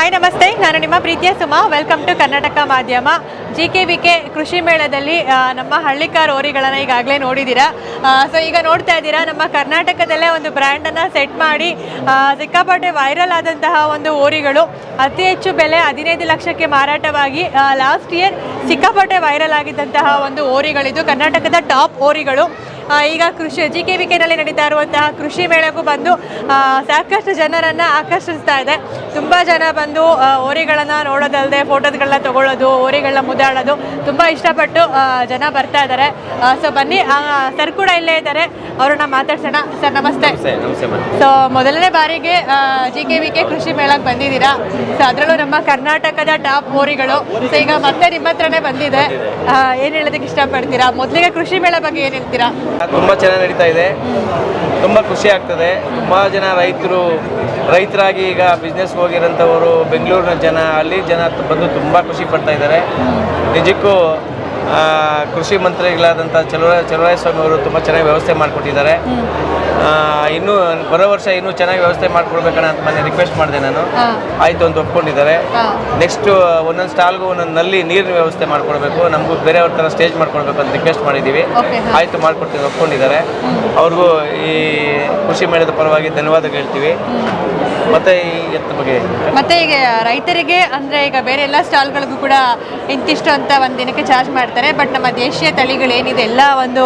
Hi ನಮಸ್ತೆ. ನಾನು ನಿಮ್ಮ ಪ್ರೀತಿಯ ಸುಮಾ. ವೆಲ್ಕಮ್ ಟು ಕರ್ನಾಟಕ ಮಾಧ್ಯಮ ಜಿ ಕೆ ವಿ ಕೆ ಕೃಷಿ ಮೇಳದಲ್ಲಿ ನಮ್ಮ ಹಳ್ಳಿಕಾರ್ ಓರಿಗಳನ್ನು ಈಗಾಗಲೇ ನೋಡಿದ್ದೀರಾ ಸೊ ಈಗ ನೋಡ್ತಾ ಇದ್ದೀರಾ, ನಮ್ಮ ಕರ್ನಾಟಕದಲ್ಲೇ ಒಂದು ಬ್ರ್ಯಾಂಡನ್ನು ಸೆಟ್ ಮಾಡಿ ಸಿಕ್ಕಾಪಟ್ಟೆ ವೈರಲ್ ಆದಂತಹ ಒಂದು ಓರಿಗಳು ಅತಿ ಹೆಚ್ಚು ಬೆಲೆ ಹದಿನೈದು ಲಕ್ಷಕ್ಕೆ ಮಾರಾಟವಾಗಿ ಲಾಸ್ಟ್ ಇಯರ್ ಸಿಕ್ಕಾಪಟ್ಟೆ ವೈರಲ್ ಆಗಿದ್ದಂತಹ ಒಂದು ಓರಿಗಳಿದು ಕರ್ನಾಟಕದ ಟಾಪ್ ಓರಿಗಳು ಈಗ ಕೃಷಿ ಜಿ ಕೆ ವಿ ಕೆನಲ್ಲಿ ನಡೀತಾ ಇರುವಂತಹ ಕೃಷಿ ಮೇಳಕ್ಕೂ ಬಂದು ಸಾಕಷ್ಟು ಜನರನ್ನು ಆಕರ್ಷಿಸ್ತಾ ಇದೆ. ತುಂಬ ಜನ ಬಂದು ಹೋರಿಗಳನ್ನು ಓರಿಗಳನ್ನು ನೋಡೋದಲ್ಲದೆ ಫೋಟೋಸ್ಗಳನ್ನ ತಗೊಳ್ಳೋದು ಹೋರಿಗಳನ್ನ ಮುದ್ದಾಡೋದು ತುಂಬ ಇಷ್ಟಪಟ್ಟು ಜನ ಬರ್ತಾ ಇದ್ದಾರೆ. ಸೊ ಬನ್ನಿ ಸರ್ ಕೂಡ ಇಲ್ಲೇ ಇದ್ದಾರೆ. ಅವ್ರನ್ನ ಮಾತಾಡ್ಸೋಣ. ಸರ್ ನಮಸ್ತೆ. ಸೊ ಮೊದಲನೇ ಬಾರಿಗೆ ಜಿ ಕೆ ವಿ ಕೆ ಕೃಷಿ ಮೇಳಕ್ಕೆ ಬಂದಿದ್ದೀರಾ? ಸೊ ಅದರಲ್ಲೂ ನಮ್ಮ ಕರ್ನಾಟಕದ ಟಾಪ್ ಹೋರಿಗಳು. ಸೊ ಈಗ ಮತ್ತೆ ನಿಮ್ಮ ಹತ್ರನೇ ಬಂದಿದೆ. ಏನು ಹೇಳೋದಕ್ಕೆ ಇಷ್ಟಪಡ್ತೀರಾ? ಮೊದಲಿಗೆ ಕೃಷಿ ಮೇಳ ಬಗ್ಗೆ ಏನು ಹೇಳ್ತೀರಾ? ತುಂಬ ಚೆನ್ನಾಗಿ ನಡೀತಾ ಇದೆ. ತುಂಬ ಖುಷಿ ಆಗ್ತದೆ. ತುಂಬ ಜನ ರೈತರು, ರೈತರಾಗಿ ಈಗ ಬಿಸ್ನೆಸ್ ಹೋಗಿರೋಂಥವರು, ಬೆಂಗಳೂರಿನ ಜನ ಅಲ್ಲಿ ಜನ ಬಂದು ತುಂಬ ಖುಷಿ ಪಡ್ತಾ ಇದ್ದಾರೆ. ನಿಜಕ್ಕೂ ಕೃಷಿ ಮಂತ್ರಿಗಳಾದಂಥ ಚಲುವ ಚಲುವರಾಯ ಸ್ವಾಮಿ ಅವರು ತುಂಬ ಚೆನ್ನಾಗಿ ವ್ಯವಸ್ಥೆ ಮಾಡಿಕೊಟ್ಟಿದ್ದಾರೆ. ಇನ್ನೂ ಬರೋ ವರ್ಷ ಇನ್ನೂ ಚೆನ್ನಾಗಿ ವ್ಯವಸ್ಥೆ ಮಾಡಿಕೊಡ್ಬೇಕಣ್ಣ ಅಂತ ಮನೆ ರಿಕ್ವೆಸ್ಟ್ ಮಾಡಿದೆ ನಾನು. ಆಯಿತು ಅಂತ ಒಪ್ಕೊಂಡಿದ್ದಾರೆ. ನೆಕ್ಸ್ಟು ಒಂದೊಂದು ಸ್ಟಾಲ್ಗೂ ಒಂದೊಂದು ನಲ್ಲಿ ನೀರಿನ ವ್ಯವಸ್ಥೆ ಮಾಡಿಕೊಡ್ಬೇಕು. ನಮಗೂ ಬೇರೆಯವ್ರ ಥರ ಸ್ಟೇಜ್ ಮಾಡ್ಕೊಡ್ಬೇಕು ಅಂತ ರಿಕ್ವೆಸ್ಟ್ ಮಾಡಿದ್ದೀವಿ. ಆಯಿತು ಮಾಡ್ಕೊಡ್ತೀವಿ ಒಪ್ಕೊಂಡಿದ್ದಾರೆ. ಅವ್ರಿಗೂ ಈ ಕೃಷಿ ಮೇಳದ ಪರವಾಗಿ ಧನ್ಯವಾದ ಹೇಳ್ತೀವಿ. ಮತ್ತೆ ಬಗ್ಗೆ ಮತ್ತೆ ಈಗ ರೈತರಿಗೆ ಅಂದ್ರೆ ಈಗ ಬೇರೆ ಎಲ್ಲ ಸ್ಟಾಲ್ಗಳಿಗೂ ಕೂಡ ಇಂತಿಷ್ಟು ಅಂತ ಒಂದು ದಿನಕ್ಕೆ ಚಾರ್ಜ್ ಮಾಡ್ತಾರೆ ಬಟ್ ನಮ್ಮ ದೇಶೀಯ ತಳಿಗಳು ಏನಿದೆ ಎಲ್ಲ ಒಂದು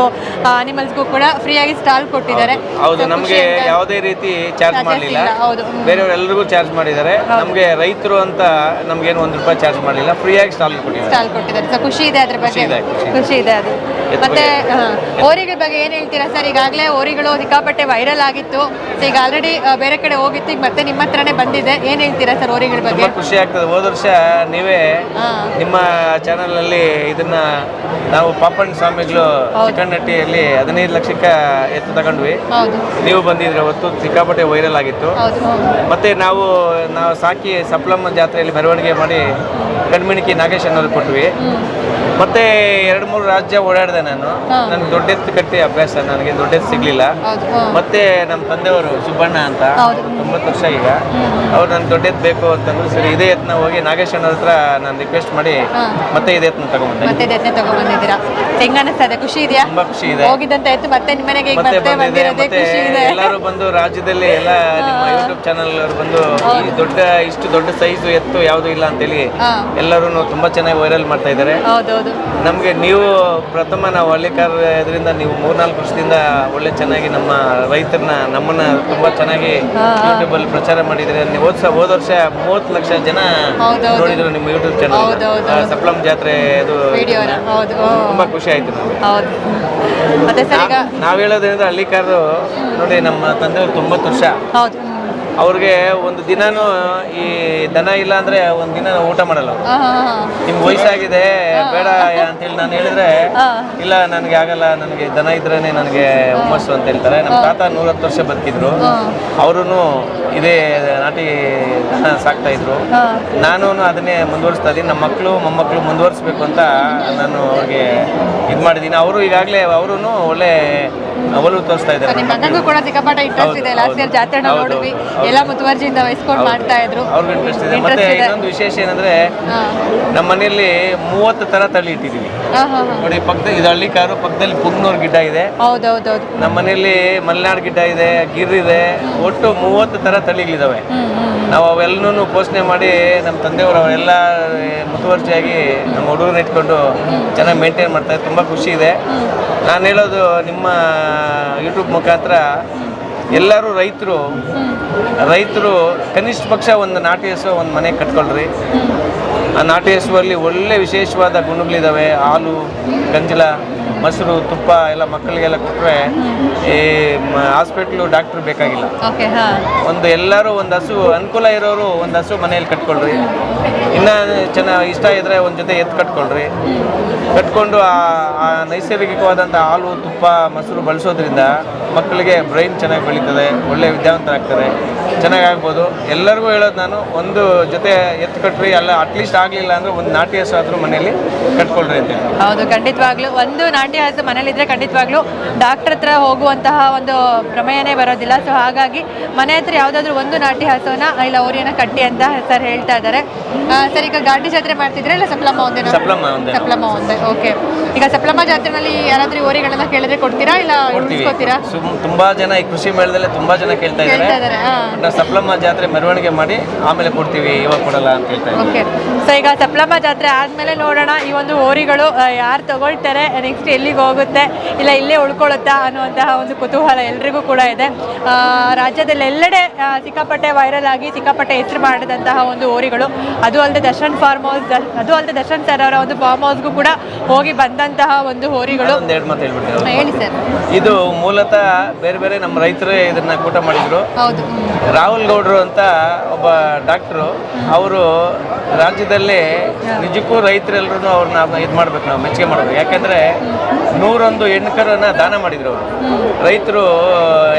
ಅನಿಮಲ್ಸ್ಗೂ ಕೂಡ ಫ್ರೀಯಾಗಿ ಸ್ಟಾಲ್ ಕೊಟ್ಟಿದ್ದಾರೆ. ಹೌದು ನಮಗೆ ಯಾವುದೇ ರೀತಿ ಚಾರ್ಜ್ ಮಾಡಲಿಲ್ಲ. ಹೌದು. ಬೇರೆಯವರೆಲ್ಲರಿಗೂ ಚಾರ್ಜ್ ಮಾಡಿದ್ದಾರೆ. ನಮಗೆ ರೈತರು ಅಂತ ನಮಗೇನು ಒಂದು ರೂಪಾಯಿ ಚಾರ್ಜ್ ಮಾಡಲಿಲ್ಲ ಫ್ರೀಯಾಗಿ ಸ್ಟಾಲ್ ಕೊಟ್ಟಿದ್ದಾರೆ. ಸ್ಟಾಲ್ ಕೊಟ್ಟಿದ್ದಾರೆ. ಸರ್ ಖುಷಿ ಇದೆ ಅದ್ರ ಬಗ್ಗೆ. ಖುಷಿ ಇದೆ, ಅದು. ಮತ್ತೆ ಓರಿಗಳ ಬಗ್ಗೆ ಏನು ಹೇಳ್ತೀರಾ ಸರ್? ಈಗಾಗಲೇ ಓರಿಗಳು ಸಿಕ್ಕಾಪಟ್ಟೆ ವೈರಲ್ ಆಗಿತ್ತು. ಸೊ ಈಗ ಆಲ್ರೆಡಿ ಬೇರೆ ಕಡೆ ಹೋಗಿತ್ತು ಈಗ ಮತ್ತೆ ನಿಮ್ಮ ಹತ್ರನೇ ಬಂದಿದೆ. ಏನು ಹೇಳ್ತೀರಾ ಸರ್ ಓರಿಗಳ ಬಗ್ಗೆ? ಖುಷಿ ಆಗ್ತದೆ. ಹೋದ ವರ್ಷ ನೀವೇ ನಿಮ್ಮ ಚಾನಲ್ ಅಲ್ಲಿ ಇದನ್ನ ನಾವು ಪಾಪಣ್ಣ ಸ್ವಾಮಿಗಳು ಚಿಕ್ಕಣ್ಣಟ್ಟಿಯಲ್ಲಿ ಹದಿನೈದು ಲಕ್ಷಕ್ಕೆ ಎತ್ತು ತಗೊಂಡ್ವಿ. ನೀವು ಬಂದಿದ್ರೆ ಅವತ್ತು ಸಿಕ್ಕಾಪಟ್ಟೆ ವೈರಲ್ ಆಗಿತ್ತು. ಮತ್ತೆ ನಾವು ನಾವು ಸಾಕಿ ಸಪ್ಲಮ್ಮ ಜಾತ್ರೆಯಲ್ಲಿ ಮೆರವಣಿಗೆ ಮಾಡಿ ಕಣ್ಮಿಣಿಕಿ ನಾಗೇಶ್ ಅನ್ನೋದು ಕೊಟ್ವಿ. ಮತ್ತೆ ಎರಡು ಮೂರು ರಾಜ್ಯ ಓಡಾಡಿದೆ ನಾನು. ನನ್ಗೆ ದೊಡ್ಡೆತ್ತು ಕಟ್ಟಿ ಅಭ್ಯಾಸ ನನಗೆ ದೊಡ್ಡ ಎತ್ತು ಸಿಗ್ಲಿಲ್ಲ. ಮತ್ತೆ ನಮ್ಮ ತಂದೆಯವರು ಸುಬ್ಬಣ್ಣ ಅಂತ. ತೊಂಬತ್ತು ವರ್ಷ ಈಗ. ಅವ್ರು ನನ್ಗೆ ದೊಡ್ಡ ಎತ್ತು ಬೇಕು ಅಂತಂದ್ರು ಸರಿ ಇದೇ ಯತ್ನ ಹೋಗಿ ನಾಗೇಶ್ ಅನ್ನೋರ ಹತ್ರ ನಾನು ರಿಕ್ವೆಸ್ಟ್ ಮಾಡಿ ಮತ್ತೆ ಇದೇ ಯತ್ನ ತಗೊಂಡ್ಬಂದೆ. ಮತ್ತೆ ತಗೊಂಡ್ಬಂದಿದ್ದೀರಾ? ಹೆಂಗ ಖುಷಿ ಇದೆಯಾ? ತುಂಬಾ ಖುಷಿ ಇದೆ. ಹೋಗಿದ್ದಂತ ಆಯ್ತು ಮತ್ತೆ ನಿಮ್ಮ ಮನೆಗೆ ಮತ್ತೆ ಮತ್ತೆ ಬಂದಿದೆ ಮತ್ತೆ ಖುಷಿ ಇದೆ. ಎಲ್ಲರೂ ಬಂದು ರಾಜ್ಯದಲ್ಲಿ ಎಲ್ಲ ನಿಮ್ಮ ಯೂಟ್ಯೂಬ್ ಚಾನಲ್ ಅವರು ಬಂದು ಈ ದೊಡ್ಡ ಇಷ್ಟು ದೊಡ್ಡ ಸೈಜ್ ಎತ್ತು ಯಾವುದು ಇಲ್ಲ ಅಂತೇಳಿ ಎಲ್ಲರೂ ತುಂಬಾ ಚೆನ್ನಾಗಿ ವೈರಲ್ ಮಾಡ್ತಾ ಇದ್ದಾರೆ. ನಮಗೆ ನೀವು ಪ್ರಥಮ ನಾವು ಹಳ್ಳಿಕಾರ ಇದರಿಂದ ನೀವು ಮೂರ್ನಾಲ್ಕು ವರ್ಷದಿಂದ ಒಳ್ಳೆ ಚೆನ್ನಾಗಿ ನಮ್ಮ ರೈತರನ್ನ ನಮ್ಮನ್ನ ತುಂಬಾ ಚೆನ್ನಾಗಿ ಯೂಟ್ಯೂಬ್ ಅಲ್ಲಿ ಪ್ರಚಾರ ಮಾಡಿದ್ರೆ ನೀವು ಹೋದ ಹೋದ ವರ್ಷ ಮೂವತ್ತು ಲಕ್ಷ ಜನ ನೋಡಿದ್ರು ನಿಮ್ಮ ಯೂಟ್ಯೂಬ್. ಚಾನಲ್ ಸಪ್ಲಂ ಜಾತ್ರೆ ಅದು ತುಂಬಾ ಖುಷಿ ಆಯ್ತು ನಮಗೆ. ಈಗ ನಾವ್ ಹೇಳೋದ್ರಿಂದ ಹಳ್ಳಿಕಾರರು ನೋಡಿ ನಮ್ಮ ತಂದೆಯವರು ತೊಂಬತ್ತು ವರ್ಷ. ಅವ್ರಿಗೆ ಒಂದು ದಿನಾನು ಈ ದನ ಇಲ್ಲ ಅಂದ್ರೆ ಒಂದ್ ದಿನ ಊಟ ಮಾಡಲ್ಲ ಅವ್ರು. ನಿಮ್ಗೆ ವಯಸ್ಸಾಗಿದೆ ಬೇಡ ಅಂತೇಳಿ ನಾನು ಹೇಳಿದ್ರೆ ಇಲ್ಲ ನನಗೆ ಆಗಲ್ಲ ನನಗೆ ದನ ಇದ್ರೇನೆ ನನಗೆ ಹುಮ್ಮಸ್ಸು ಅಂತ ಹೇಳ್ತಾರೆ. ನಮ್ಮ ತಾತ ನೂರತ್ತು ವರ್ಷ ಬದುಕಿದ್ರು. ಅವರು ಇದೇ ನಾಟಿ ದನ ಸಾಕ್ತಾ ಇದ್ರು. ನಾನು ಅದನ್ನೇ ಮುಂದುವರಿಸ್ತಾ ಇದ್ದೀನಿ. ನಮ್ಮ ಮಕ್ಕಳು ಮೊಮ್ಮಕ್ಕಳು ಮುಂದುವರಿಸ್ಬೇಕು ಅಂತ ನಾನು ಅವ್ರಿಗೆ ಇದು ಮಾಡಿದ್ದೀನಿ. ಅವರು ಈಗಾಗಲೇ ಅವರು ಒಳ್ಳೆ ಒಲವು ತೋರಿಸ್ತಾ ಇದ್ದಾರೆ ನಿಮ್ಮ ಮಗನಿಗೂ ಕೂಡ ಸಿಕ್ಕಾಪಟ್ಟ ಇಂಟ್ರೆಸ್ಟ್ ಇದೆ. ಲಾಸ್ಟ್ ಇಯರ್ ಜಾತ್ರೆ ನೋಡಿದ್ವಿ. ಎಲ್ಲ ಮುತುವರ್ಜಿಯಿಂದ ವಹಿಸ್ಕೊಂಡು ಮಾಡ್ತಾ ಇದ್ರು. ಅವ್ರಿಗೆ ಇಂಟ್ರೆಸ್ಟ್ ಇದೆ. ಮತ್ತೆ ಇನ್ನೊಂದು ವಿಶೇಷ ಏನಂದ್ರೆ ನಮ್ಮ ಮನೆಯಲ್ಲಿ ಮೂವತ್ತು ತರ ತಳಿ ಇಟ್ಟಿದೀವಿ. ನೋಡಿ ಪಕ್ಕದಲ್ಲಿ ಇದು ಹಳ್ಳಿ ಕಾರು ಪಕ್ಕದಲ್ಲಿ ಪುಗ್ನೂರ್ ಗಿಡ್ಡ ಇದೆ. ಹೌದೌದೌದು. ನಮ್ಮ ಮನೆಯಲ್ಲಿ ಮಲೆನಾಡ್ ಗಿಡ್ಡ ಇದೆ ಗಿರ್ ಇದೆ. ಒಟ್ಟು ಮೂವತ್ತು ತರ ತಳಿಗಳಿದಾವೆ. ನಾವು ಅವೆಲ್ಲನೂ ಪೋಷಣೆ ಮಾಡಿ ನಮ್ಮ ತಂದೆಯವರು ಅವೆಲ್ಲ ಮುತುವರ್ಜಿಯಾಗಿ ನಮ್ಮ ಹುಡುಗರನ್ನ ಇಟ್ಕೊಂಡು ಚೆನ್ನಾಗಿ ಮೇಂಟೈನ್ ಮಾಡ್ತಾರೆ ತುಂಬ ಖುಷಿ ಇದೆ. ನಾನು ಹೇಳೋದು ನಿಮ್ಮ ಯೂಟ್ಯೂಬ್ ಮುಖಾಂತರ ಎಲ್ಲರೂ ರೈತರು ರೈತರು ಕನಿಷ್ಠ ಪಕ್ಷ ಒಂದು ನಾಟಿ ಹೆಸರು ಒಂದು ಮನೆ ಕಟ್ಕೊಳ್ರಿ. ಆ ನಾಟಿ ಹಸುವಲ್ಲಿ ಒಳ್ಳೆ ವಿಶೇಷವಾದ ಗುಣಗಳಿದ್ದಾವೆ ಹಾಲು ಗಂಜಲ ಮೊಸರು ತುಪ್ಪ ಎಲ್ಲ ಮಕ್ಕಳಿಗೆಲ್ಲ ಕೊಟ್ಟರೆ ಈ ಹಾಸ್ಪಿಟ್ಲು ಡಾಕ್ಟ್ರು ಬೇಕಾಗಿಲ್ಲ. ಒಂದು ಎಲ್ಲರೂ ಒಂದು ಹಸು ಅನುಕೂಲ ಇರೋರು ಒಂದು ಹಸು ಮನೆಯಲ್ಲಿ ಕಟ್ಕೊಳ್ರಿ. ಇನ್ನೂ ಚೆನ್ನಾಗಿ ಇಷ್ಟ ಇದ್ದರೆ ಒಂದು ಜೊತೆ ಎತ್ತು ಕಟ್ಕೊಳ್ರಿ. ಕಟ್ಕೊಂಡು ಆ ಆ ನೈಸರ್ಗಿಕವಾದಂಥ ಹಾಲು ತುಪ್ಪ ಮೊಸರು ಬಳಸೋದ್ರಿಂದ ಮಕ್ಕಳಿಗೆ ಬ್ರೈನ್ ಚೆನ್ನಾಗಿ ಬೆಳೀತದೆ ಒಳ್ಳೆ ವಿದ್ಯಾವಂತರಾಗ್ತಾರೆ. ಚೆನ್ನಾಗಿ ಆಗ್ಬೋದು ಎಲ್ಲರಿಗೂ ಹೇಳೋದು ನಾನು ಒಂದು ಜೊತೆ ಎತ್ತು ಕಟ್ಟ್ರಿ ಅಲ್ಲ ಅಟ್ಲೀಸ್ಟ್ ಆಗಲಿಲ್ಲ ಅಂದರೆ ಒಂದು ನಾಟಿ ಹಸು ಆದರೂ ಮನೇಲಿ ಕಟ್ಕೊಳ್ರಿ ಅಂತ ಹೌದು ಖಂಡಿತವಾಗ್ಲೂ. ಒಂದು ನಾಟಿ ಹಸು ಮನೇಲಿದ್ರೆ ಖಂಡಿತವಾಗ್ಲೂ ಡಾಕ್ಟರ್ ಹತ್ರ ಹೋಗುವಂತಹ ಒಂದು ಪ್ರಮೇಯನೇ ಬರೋದಿಲ್ಲ. ಸೊ ಹಾಗಾಗಿ ಮನೆ ಹತ್ರ ಯಾವುದಾದ್ರೂ ಒಂದು ನಾಟಿ ಹಸುವನ್ನ ಇಲ್ಲ ಓರಿಯನ್ನ ಕಟ್ಟಿ ಅಂತ ಸರ್ ಹೇಳ್ತಾ ಇದ್ದಾರೆ ಸರ್ ಈಗ ಗಾಡಿ ಜಾತ್ರೆ ಮಾಡ್ತಿದ್ರೆ ಇಲ್ಲ ಸಪ್ಲಮ್ಮ ಒಂದೇ ಸಪ್ಲಮ್ಮ ಒಂದೇ ಸಪ್ಲಮ್ಮ ಒಂದೇ ಓಕೆ ಈಗ ಸಪ್ಲಮ್ಮ ಜಾತ್ರೆನಲ್ಲಿ ಯಾರಾದ್ರೂ ಓರಿಗಳನ್ನ ಕೇಳಿದ್ರೆ ಕೊಡ್ತೀರಾ ಇಲ್ಲ ಉಳಿಸ್ಕೊತೀರಾ? ತುಂಬಾ ಜನ ಈ ಕೃಷಿ ಮೇಳದಲ್ಲಿ ತುಂಬಾ ಜನ ಕೇಳ್ತಾ ಇದ್ದಾರೆ ನಾವು ಸಪ್ಲಮ್ಮ ಜಾತ್ರೆ ಮೆರವಣಿಗೆ ಮಾಡಿ ಆಮೇಲೆ ಕೊಡ್ತೀವಿ ಇವಾಗ ಕೊಡಲ್ಲ ಅಂತ ಹೇಳ್ತಾ ಓಕೆ. ಸೊ ಈಗ ಸಪ್ಲಮ್ಮ ಜಾತ್ರೆ ಆದಮೇಲೆ ನೋಡೋಣ ಈ ಒಂದು ಹೋರಿಗಳು ಯಾರು ತಗೊಳ್ತಾರೆ ನೆಕ್ಸ್ಟ್ ಎಲ್ಲಿಗೆ ಹೋಗುತ್ತೆ ಇಲ್ಲ ಇಲ್ಲೇ ಉಳ್ಕೊಳ್ಳುತ್ತಾ ಅನ್ನುವಂತಹ ಒಂದು ಕುತೂಹಲ ಎಲ್ರಿಗೂ ಕೂಡ ಇದೆ. ಆ, ರಾಜ್ಯದಲ್ಲಿ ಎಲ್ಲೆಡೆ ಆ, ಸಿಕ್ಕಾಪಟ್ಟೆ ವೈರಲ್ ಆಗಿ ಸಿಕ್ಕಾಪಟ್ಟೆ ಹೆಸರು ಮಾಡಿದಂತಹ ಒಂದು ಹೋರಿಗಳು. ಅದು ಅಲ್ಲದೆ ದರ್ಶನ್ ಫಾರ್ಮ್ ಹೌಸ್ ಅದು ಅಲ್ಲದೆ ದರ್ಶನ್ ಸರ್ ಅವರ ಒಂದು ಫಾರ್ಮ್ ಹೌಸ್ಗೂ ಕೂಡ ಹೋಗಿ ಬಂದಂತಹ ಒಂದು ಹೋರಿಗಳು. ಮಾತು ಹೇಳಿ ಸರ್ ಇದು ಮೂಲತಃ ಬೇರೆ ಬೇರೆ ನಮ್ಮ ರೈತರೇ ಇದನ್ನ ಕೂಟ ಮಾಡಿದ್ರು. ಹೌದು. ರಾಹುಲ್ ಗೌಡ್ರು ಅಂತ ಒಬ್ಬ ಡಾಕ್ಟ್ರು ಅವರು ರಾಜ್ಯದಲ್ಲಿ ನಿಜಕ್ಕೂ ರೈತರೆಲ್ಲರೂ ಅವ್ರನ್ನ ಇದು ಮಾಡ್ಬೇಕು ನಾವು ಮೆಚ್ಚುಗೆ ಮಾಡ್ಬೇಕು. ಯಾಕೆಂದರೆ ನೂರೊಂದು ಹೆಣ್ಕರನ್ನ ದಾನ ಮಾಡಿದ್ರು ಅವರು. ರೈತರು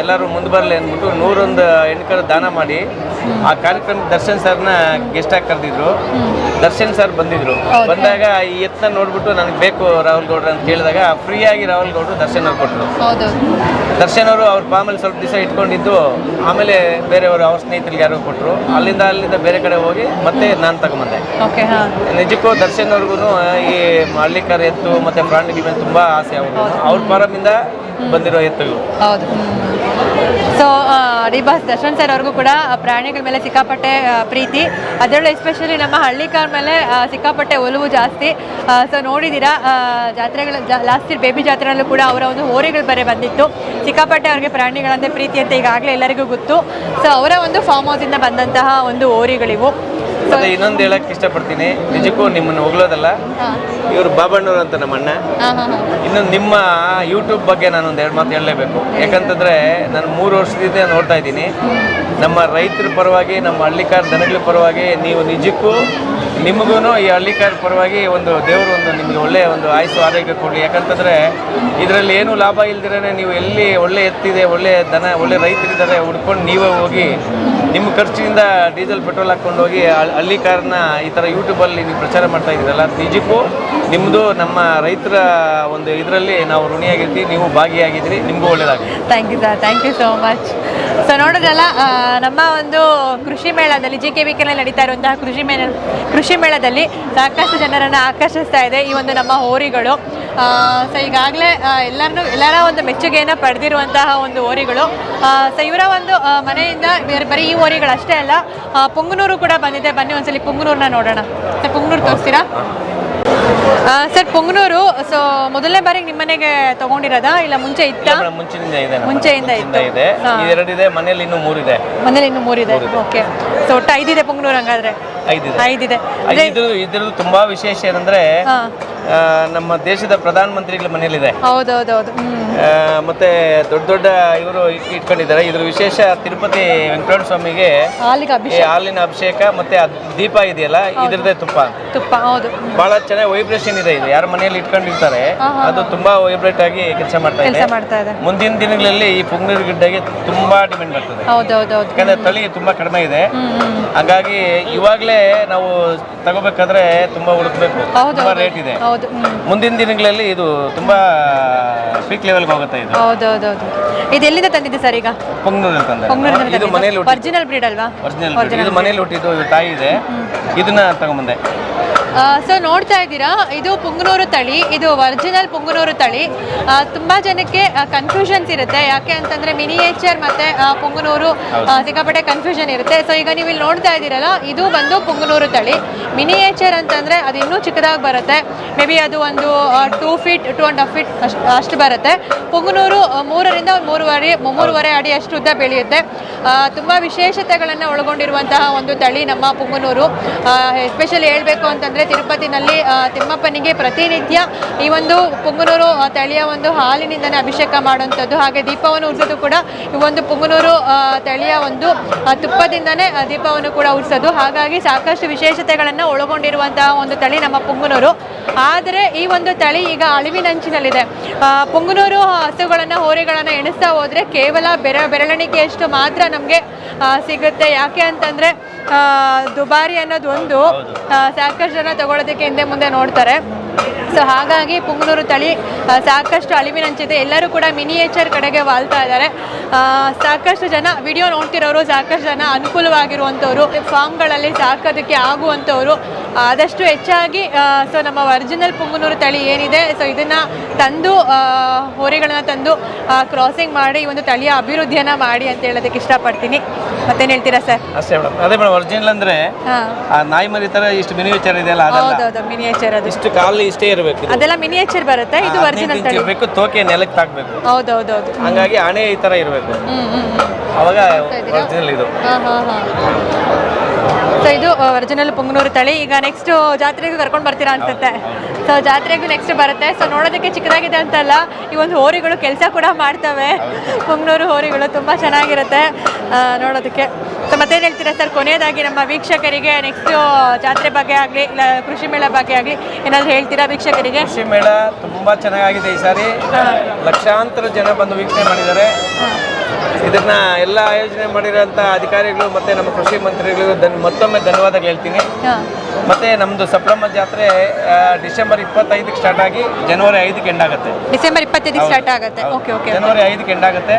ಎಲ್ಲರೂ ಮುಂದೆ ಬರಲಿ ಅಂದ್ಬಿಟ್ಟು ನೂರೊಂದು ಹೆಣ್ಕರ ದಾನ ಮಾಡಿ ಆ ಕಾರ್ಯಕ್ರಮ ದರ್ಶನ್ ಸರ್ನ ಗೆಸ್ಟ್ ಆಗಿ ಕರೆದಿದ್ರು. ದರ್ಶನ್ ಸರ್ ಬಂದಿದ್ರು. ಬಂದಾಗ ಈ ಎತ್ತನ ನೋಡ್ಬಿಟ್ಟು ನನಗೆ ಬೇಕು ರಾಹುಲ್ ಗೌಡ್ರು ಅಂತ ಕೇಳಿದಾಗ ಫ್ರೀಯಾಗಿ ರಾಹುಲ್ ಗೌಡ್ರು ದರ್ಶನ್ ಅವ್ರು ಕೊಟ್ಟರು ದರ್ಶನ್ ಅವರು ಅವ್ರ ಫಾರ್ಮಲ್ಲಿ ಸ್ವಲ್ಪ ದಿವಸ ಇಟ್ಕೊಂಡಿದ್ದು ಆಮೇಲೆ ಬೇರೆಯವರು ಅವ್ರ ಸ್ನೇಹಿತರಿಗೆ ಯಾರು ಕೊಟ್ಟರು ಅಲ್ಲಿಂದ ಅಲ್ಲಿಂದ ಬೇರೆ ಕಡೆ ಹೋಗಿ ಮತ್ತೆ ನಾನು ತಗೊಂಬಂದೆ. ಓಕೆ ಹಾಂ. ನಿಜಕ್ಕೂ ದರ್ಶನ್ ಅವ್ರಿಗೂ ಈ ಹಳ್ಳಿಕಾರ ಎತ್ತು ಮತ್ತೆ ಪ್ರಾಣಿಗಳ ಮೇಲೆ ತುಂಬಾ ಆಸೆ ಅವರು ಅವ್ರ ಫಾರಮಿಂದ ಬಂದಿರೋ ಎತ್ತು ಇವು. ಹೌದು. ಸೊ ಡಿಬಾಸ್ ದರ್ಶನ್ ಸರ್ ಅವ್ರಿಗೂ ಕೂಡ ಪ್ರಾಣಿಗಳ ಮೇಲೆ ಸಿಕ್ಕಾಪಟ್ಟೆ ಪ್ರೀತಿ. ಅದರಲ್ಲೂ ಎಸ್ಪೆಷಲಿ ನಮ್ಮ ಹಳ್ಳಿಕಾರ್ ಮೇಲೆ ಸಿಕ್ಕಾಪಟ್ಟೆ ಒಲವು ಜಾಸ್ತಿ. ಸೊ ನೋಡಿದ್ದೀರಾ ಜಾತ್ರೆಗಳ ಲಾಸ್ಟ್ ಇಯರ್ ಬೇಬಿ ಜಾತ್ರೆಯಲ್ಲೂ ಕೂಡ ಅವರ ಒಂದು ಹೋರಿಗಳು ಬರೆ ಬಂದಿತ್ತು. ಸಿಕ್ಕಾಪಟ್ಟೆ ಅವ್ರಿಗೆ ಪ್ರಾಣಿಗಳಂತೆ ಪ್ರೀತಿ ಅಂತ ಈಗಾಗಲೇ ಎಲ್ಲರಿಗೂ ಗೊತ್ತು. ಸೊ ಅವರ ಒಂದು ಫಾರ್ಮ್ ಹೌಸಿಂದ ಬಂದಂತಹ ಒಂದು ಹೋರಿಗಳಿವು. ಮತ್ತೆ ಇನ್ನೊಂದು ಹೇಳಕ್ ಇಷ್ಟಪಡ್ತೀನಿ. ನಿಜಕ್ಕೂ ನಿಮ್ಮನ್ನು ಹೊಗಳೋದಲ್ಲ. ಇವರು ಬಾಬಣ್ಣವ್ರು ಅಂತ ನಮ್ಮ ಅಣ್ಣ. ಇನ್ನು ನಿಮ್ಮ ಯೂಟ್ಯೂಬ್ ಬಗ್ಗೆ ನಾನು ಒಂದು ಎರಡು ಮಾತು ಹೇಳಲೇಬೇಕು. ಯಾಕಂತಂದ್ರೆ ನಾನು ಮೂರು ವರ್ಷದಿಂದ ನೋಡ್ತಾ ಇದ್ದೀನಿ. ನಮ್ಮ ರೈತರ ಪರವಾಗಿ ನಮ್ಮ ಹಳ್ಳಿಕಾರ ದನಗಳ ಪರವಾಗಿ ನೀವು ನಿಜಕ್ಕೂ ನಿಮಗೂ ಈ ಹಳ್ಳಿಕಾರ ಪರವಾಗಿ ಒಂದು ದೇವರು ಒಂದು ನಿಮಗೆ ಒಳ್ಳೆ ಒಂದು ಆಯುಸ್ಸು ಆರೋಗ್ಯ ಕೊಡಲಿ. ಯಾಕಂತಂದ್ರೆ ಇದರಲ್ಲಿ ಏನು ಲಾಭ ಇಲ್ದಿರೇ ನೀವು ಎಲ್ಲಿ ಒಳ್ಳೆ ಎತ್ತಿದೆ ಒಳ್ಳೆ ದನ ಒಳ್ಳೆ ರೈತರಿದ್ದಾರೆ ಹುಡ್ಕೊಂಡು ನೀವೇ ಹೋಗಿ ನಿಮ್ಮ ಖರ್ಚಿನಿಂದ ಡೀಸೆಲ್ ಪೆಟ್ರೋಲ್ ಹಾಕ್ಕೊಂಡು ಹೋಗಿ ಹಳ್- ಹಳ್ಳಿ ಕಾರನ್ನ ಈ ಥರ ಯೂಟ್ಯೂಬಲ್ಲಿ ನೀವು ಪ್ರಚಾರ ಮಾಡ್ತಾ ಇದ್ದೀರಲ್ಲ, ನಿಜಕ್ಕೂ ನಿಮ್ಮದು ನಮ್ಮ ರೈತರ ಒಂದು ಇದರಲ್ಲಿ ನಾವು ಋಣಿಯಾಗಿರ್ತೀವಿ, ನೀವು ಭಾಗಿಯಾಗಿದ್ದೀರಿ, ನಿಮಗೂ ಒಳ್ಳೆಯದಾಗಲಿ thank you sir thank you so much so ನೋಡೋದಲ್ಲ ನಮ್ಮ ಒಂದು ಕೃಷಿ ಮೇಳದಲ್ಲಿ ಜಿ ಕೆ ವಿ ಕೆನಲ್ಲಿ ನಡೀತಾ ಇರುವಂತಹ ಕೃಷಿ ಮೇಳ, ಕೃಷಿ ಮೇಳದಲ್ಲಿ ಸಾಕಷ್ಟು ಜನರನ್ನು ಆಕರ್ಷಿಸ್ತಾ ಇದೆ ಈ ಒಂದು ನಮ್ಮ ಹೋರಿಗಳು. ಸೊ ಈಗಾಗಲೇ ಎಲ್ಲರನ್ನು ಎಲ್ಲರ ಒಂದು ಮೆಚ್ಚುಗೆಯನ್ನು ಪಡೆದಿರುವಂತಹ ಒಂದು ಓರಿಗಳು. ಸೊ ಇವರ ಒಂದು ಮನೆಯಿಂದ ಬೇರೆ ಬರೀ ಈ ಹೋರಿಗಳಷ್ಟೇ ಅಲ್ಲ ಪುಂಗನೂರು ಕೂಡ ಬಂದಿದೆ. ಬನ್ನಿ ಒಂದ್ಸಲಿ ಪುಂಗನೂರನ್ನ ನೋಡೋಣ. ಸರ್ ಪುಂಗನೂರು ತೋರಿಸ್ತೀರಾ? ಸರ್ ಪುಂಗನೂರು ಸೊ ಮೊದಲನೇ ಬಾರಿಗೆ ನಿಮ್ಮ ಮನೆಗೆ ತಗೊಂಡಿರೋದಾ? ಇಲ್ಲ ಮುಂಚೆ ಇತ್ತ? ಮುಂಚಿನಿಂದ ಇದೆ ಮುಂಚೆಯಿಂದ. ಇದೆ. ಎರಡಿದೆ ಮನೇಲಿ ಇನ್ನು ಮೂರಿದೆ. ಮನೇಲಿ ಇನ್ನು ಮೂರಿದೆ? ಓಕೆ. ಸೊ ಒಟ್ಟು ಐದಿದೆ ಪುಂಗನೂರು ಹಂಗಾದ್ರೆ? ಐದಿದೆ. ಐದಿದೆ. ಇದು ಇದ್ರದ್ದು ತುಂಬಾ ವಿಶೇಷ ಏನಂದ್ರೆ ನಮ್ಮ ದೇಶದ ಪ್ರಧಾನ ಮಂತ್ರಿಗಳ ಮನೆಯಲ್ಲಿದೆ. ಹೌದೌದೌದು. ಮತ್ತೆ ದೊಡ್ಡ ದೊಡ್ಡ ಇವರು ಇಟ್ಕೊಂಡಿದ್ದಾರೆ. ಇದ್ರ ವಿಶೇಷ ತಿರುಪತಿ ವೆಂಕಟೇಶ್ವರ ಸ್ವಾಮಿಗೆ ಹಾಲಿನ ಅಭಿಷೇಕ ಮತ್ತೆ ದೀಪ ಇದೆಯಲ್ಲ ಇದ್ರದೇ ತುಪ್ಪ. ತುಪ್ಪ ಹೌದು. ಬಹಳ ಚೆನ್ನಾಗಿ ವೈಬ್ರೇಷನ್ ಇದೆ ಇದು. ಯಾರ ಮನೆಯಲ್ಲಿ ಇಟ್ಕೊಂಡಿರ್ತಾರೆ ಅದು ತುಂಬಾ ವೈಬ್ರೇಟ್ ಆಗಿ ಕೆಲಸ ಮಾಡ್ತಾ ಇದೆ. ಮುಂದಿನ ದಿನಗಳಲ್ಲಿ ಈ ಪುಂಗನೂರು ಗಿಡ್ಡಗೆ ತುಂಬಾ ಬರ್ತದೆ. ಹೌದೌದೌದು. ಯಾಕಂದ್ರೆ ತಳಿ ತುಂಬಾ ಕಡಿಮೆ ಇದೆ. ಹಾಗಾಗಿ ಇವಾಗಲೇ ನಾವು ತಗೋಬೇಕಾದ್ರೆ ತುಂಬಾ ಹುಡುಕ್ಬೇಕು. ತುಂಬಾ ರೇಟ್ ಇದೆ. ಹೌದು ಮುಂದಿನ ದಿನಗಳಲ್ಲಿ ಇದು ತುಂಬಾ ಪೀಕ್ ಲೆವೆಲ್ಗೆ ಹೋಗುತ್ತೆ ಇದು. ಹೌದು ಇದು ಎಲ್ಲಿಂದ ತಂದಿದೆ ಸರ್ ಈಗ? ತಂದೆ ಇದು ಮನೇಲಿ ಒರಿಜಿನಲ್ ಬ್ರೀಡ್ ಅಲ್ವಾ? ಒರಿಜಿನಲ್ ಇದು ಮನೇಲಿ ಹುಟ್ಟಿದ್ದು ತಾಯಿ ಇದೆ. ಇದನ್ನ ತಗೊಂಬಂದೆ. ಸೊ ನೋಡ್ತಾ ಇದ್ದೀರಾ? ಇದು ಪುಂಗನೂರು ತಳಿ ಇದು ಒರಿಜಿನಲ್ ಪುಂಗನೂರು ತಳಿ. ತುಂಬ ಜನಕ್ಕೆ ಕನ್ಫ್ಯೂಷನ್ಸ್ ಇರುತ್ತೆ. ಯಾಕೆ ಅಂತಂದ್ರೆ ಮಿನಿಯೇಚರ್ ಮತ್ತೆ ಪುಂಗನೂರು ಸಿಕ್ಕಾಪಟ್ಟೆ ಕನ್ಫ್ಯೂಷನ್ ಇರುತ್ತೆ. ಸೊ ಈಗ ನೀವು ಇಲ್ಲಿ ನೋಡ್ತಾ ಇದ್ದೀರಲ್ಲ ಇದು ಬಂದು ಪುಂಗನೂರು ತಳಿ. ಮಿನಿಯೇಚರ್ ಅಂತಂದ್ರೆ ಅದು ಇನ್ನೂ ಚಿಕ್ಕದಾಗಿ ಬರುತ್ತೆ. ಮೇ ಬಿ ಅದು ಒಂದು two feet two and half feet ಅಷ್ಟು ಅಷ್ಟು ಬರುತ್ತೆ. ಪುಂಗನೂರು ಮೂರರಿಂದ ಒಂದು ಮೂರುವರೆ ಮೂರುವರೆ ಅಡಿ ಅಷ್ಟು ಉದ್ದ ಬೆಳೆಯುತ್ತೆ ತುಂಬಾ ವಿಶೇಷತೆಗಳನ್ನು ಒಳಗೊಂಡಿರುವಂತಹ ಒಂದು ತಳಿ ನಮ್ಮ ಪುಂಗನೂರು. ಎಸ್ಪೆಷಲಿ ಹೇಳಬೇಕು ಅಂತಂದ್ರೆ ತಿರುಪತಿನಲ್ಲಿ ತಿಮ್ಮಪ್ಪನಿಗೆ ಪ್ರತಿನಿತ್ಯ ಈ ಒಂದು ಪುಂಗನೂರು ತಳಿಯ ಒಂದು ಹಾಲಿನಿಂದನೇ ಅಭಿಷೇಕ ಮಾಡುವಂಥದ್ದು. ಹಾಗೆ ದೀಪವನ್ನು ಉರಿಸೋದು ಕೂಡ ಈ ಒಂದು ಪುಂಗನೂರು ತಳಿಯ ಒಂದು ತುಪ್ಪದಿಂದನೇ ದೀಪವನ್ನು ಕೂಡ ಉರಿಸೋದು. ಹಾಗಾಗಿ ಸಾಕಷ್ಟು ವಿಶೇಷತೆಗಳನ್ನು ಒಳಗೊಂಡಿರುವಂತಹ ಒಂದು ತಳಿ ನಮ್ಮ ಪುಂಗನೂರು. ಆದರೆ ಈ ಒಂದು ತಳಿ ಈಗ ಅಳಿವಿನಂಚಿನಲ್ಲಿದೆ ಪುಂಗನೂರು ಹಸುಗಳನ್ನು ಹೋರಿಗಳನ್ನು ಎಣಿಸ್ತಾ ಹೋದರೆ ಕೇವಲ ಬೆರ ಬೆರಳಿಕೆಯಷ್ಟು ಮಾತ್ರ ನಮಗೆ ಸಿಗುತ್ತೆ. ಯಾಕೆ ಅಂತಂದರೆ ದುಬಾರಿ ಅನ್ನೋದು ಒಂದು ಸಾಕಷ್ಟು ಜನ ತಗೊಳ್ಳೋದಕ್ಕೆ ಹಿಂದೆ ಮುಂದೆ ನೋಡ್ತಾರೆ. ಸೊ ಹಾಗಾಗಿ ಪುಂಗನೂರು ತಳಿ ಸಾಕಷ್ಟು ಅಳಿವಿನಂಚಿದೆ ಎಲ್ಲರೂ ಕೂಡ ಮಿನಿಯೇಚರ್ ಕಡೆಗೆ ವಾಲ್ತಾ ಇದ್ದಾರೆ. ಸಾಕಷ್ಟು ಜನ, ವಿಡಿಯೋ ನೋಡ್ತಿರೋರು ಸಾಕಷ್ಟು ಜನ ಅನುಕೂಲವಾಗಿರುವಂಥವ್ರು, ಫಾರ್ಮ್ಗಳಲ್ಲಿ ಸಾಕೋದಕ್ಕೆ ಆಗುವಂಥವ್ರು. ಆದಷ್ಟು ಹೆಚ್ಚಾಗಿ ಸೊ ನಮ್ಮ ಒರಿಜಿನಲ್ ಪುಂಗನೂರು ತಳಿ ಏನಿದೆ ಸೊ ಇದನ್ನು ತಂದು ಹೋರಿಗಳನ್ನ ತಂದು ಕ್ರಾಸಿಂಗ್ ಮಾಡಿ ಒಂದು ತಳಿಯ ಅಭಿವೃದ್ಧಿಯನ್ನು ಮಾಡಿ ಅಂತ ಹೇಳೋದಕ್ಕೆ ಇಷ್ಟಪಡ್ತೀನಿ. ಮತ್ತೇನು ಹೇಳ್ತೀರಾ ಸರ್ ಅಷ್ಟೇ ಮೇಡಮ್ ಅದೇ ಮೇಡಮ್ ಒರಿಜಿನಲ್ ಅಂದ್ರೆ ಆ ನಾಯಿ ಮರಿ ತರ ಇಷ್ಟು ಮಿನಿವೇಚರ್ ಇದೆಯಲ್ಲ ಅದಲ್ಲ. ಹೌದೌದು ಮಿನಿಯೇಚರ್ ಅದು. ಇಷ್ಟು ಕಾಲು ಇಷ್ಟೇ ಇರಬೇಕು ಇದು. ಅದೆಲ್ಲ ಮಿನಿಯೇಚರ್ ಬರುತ್ತೆ ಇದು ಹದಿನೈದು ಒರಿಜಿನಲ್ ಇಂಚ್ ತಳಿ. ಇರಬೇಕು ತೋಕೆ ನೆಲಕ್ಕೆ ತಾಕ್ಬೇಕು. ಹೌದೌದೌದು. ಹಂಗಾಗಿ ಹಣೆ ಈ ತರ ಇರಬೇಕು. ಹ್ಮ್ ಹ್ಮ್ ಹ್ಮ್. ಅವಾಗ? ಒರಿಜಿನಲ್ ಇದು. ಹಾ ಹಾ ಹಾಂ. ಇದು ಒರಿಜಿನಲ್ ಪುಂಗನೂರು ತಳಿ. ಈಗ ನೆಕ್ಸ್ಟ್ ಜಾತ್ರೆಗೂ ಕರ್ಕೊಂಡು ಬರ್ತೀರಾ ಅನ್ಸುತ್ತೆ. ಸೊ ಜಾತ್ರೆಗೂ ನೆಕ್ಸ್ಟ್ ಬರುತ್ತೆ. ಸೊ ನೋಡೋದಕ್ಕೆ ಚಿಕ್ಕದಾಗಿದೆ ಅಂತಲ್ಲ ಈ ಒಂದು ಹೋರಿಗಳು ಕೆಲಸ ಕೂಡ ಮಾಡ್ತವೆ. ಪುಂಗನೂರು ಹೋರಿಗಳು ತುಂಬ ಚೆನ್ನಾಗಿರುತ್ತೆ ನೋಡೋದಕ್ಕೆ. ಸೊ ಮತ್ತೇನು ಹೇಳ್ತೀರಾ ಸರ್? ಕೊನೆಯದಾಗಿ ನಮ್ಮ ವೀಕ್ಷಕರಿಗೆ ನೆಕ್ಸ್ಟ್ ಜಾತ್ರೆ ಬಗ್ಗೆ ಆಗಲಿ ಇಲ್ಲ ಕೃಷಿ ಮೇಳ ಬಗ್ಗೆ ಆಗಲಿ ಏನಾದರೂ ಹೇಳ್ತೀರಾ ವೀಕ್ಷಕರಿಗೆ? ಕೃಷಿ ಮೇಳ ತುಂಬಾ ಚೆನ್ನಾಗಿದೆ ಈ ಸಾರಿ. ಲಕ್ಷಾಂತರ ಜನ ಬಂದು ವೀಕ್ಷಣೆ ಮಾಡಿದ್ದಾರೆ. ಇದನ್ನ ಎಲ್ಲ ಆಯೋಜನೆ ಮಾಡಿರೋಂಥ ಅಧಿಕಾರಿಗಳು ಮತ್ತೆ ನಮ್ಮ ಕೃಷಿ ಮಂತ್ರಿಗಳು ಮತ್ತೊಮ್ಮೆ ಧನ್ಯವಾದಗಳು ಹೇಳ್ತೀನಿ. ಮತ್ತೆ ನಮ್ದು ಸಪ್ಲಮ್ಮ ಜಾತ್ರೆ ಡಿಸೆಂಬರ್ ಇಪ್ಪತ್ತೈದಕ್ಕೆ ಸ್ಟಾರ್ಟ್ ಆಗಿ ಜನವರಿ ಐದಕ್ಕೆ ಎಂಡ್ ಆಗುತ್ತೆ. ಡಿಸೆಂಬರ್ ಇಪ್ಪತ್ತೈದಕ್ಕೆ ಸ್ಟಾರ್ಟ್ ಆಗುತ್ತೆ. ಓಕೆ ಓಕೆ ಜನವರಿ ಐದಕ್ಕೆ ಎಂಡ್ ಆಗುತ್ತೆ.